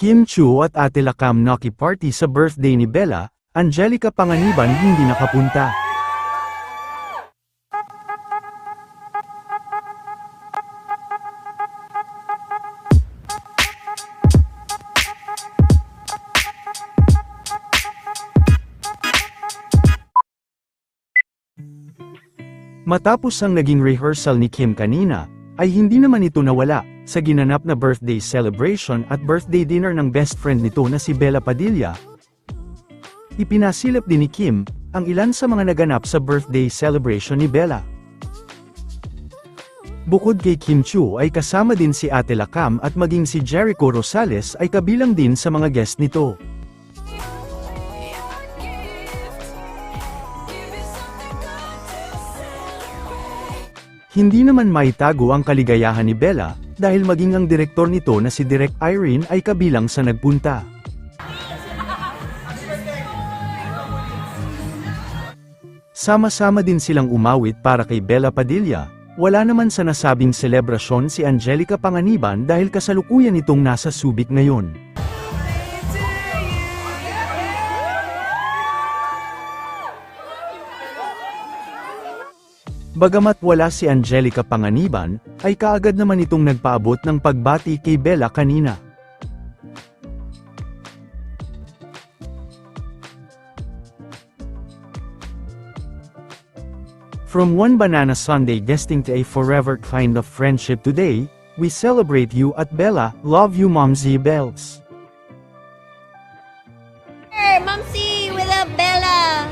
Kim Chu at Ate Lakam Noki Party sa birthday ni Bella, Angelica Panganiban hindi nakapunta. Matapos ang naging rehearsal ni Kim kanina, ay hindi naman ito nawala, sa ginanap na birthday celebration at birthday dinner ng best friend nito na si Bella Padilla. Ipinasilip din ni Kim, ang ilan sa mga naganap sa birthday celebration ni Bella. Bukod kay Kim Chu ay kasama din si Ate Lakam at maging si Jericho Rosales ay kabilang din sa mga guest nito. Hindi naman maitago ang kaligayahan ni Bella, dahil maging ang direktor nito na si Direk Irene ay kabilang sa nagpunta. Sama-sama din silang umawit para kay Bella Padilla, wala naman sa nasabing selebrasyon si Angelica Panganiban dahil kasalukuyan itong nasa Subic ngayon. Bagamat wala si Angelica Panganiban, ay kaagad naman itong nagpaabot ng pagbati kay Bella kanina. From one banana Sunday guesting to a forever kind of friendship today, we celebrate you at Bella, love you Momsy Bells. Hey, Momsy, we love Bella!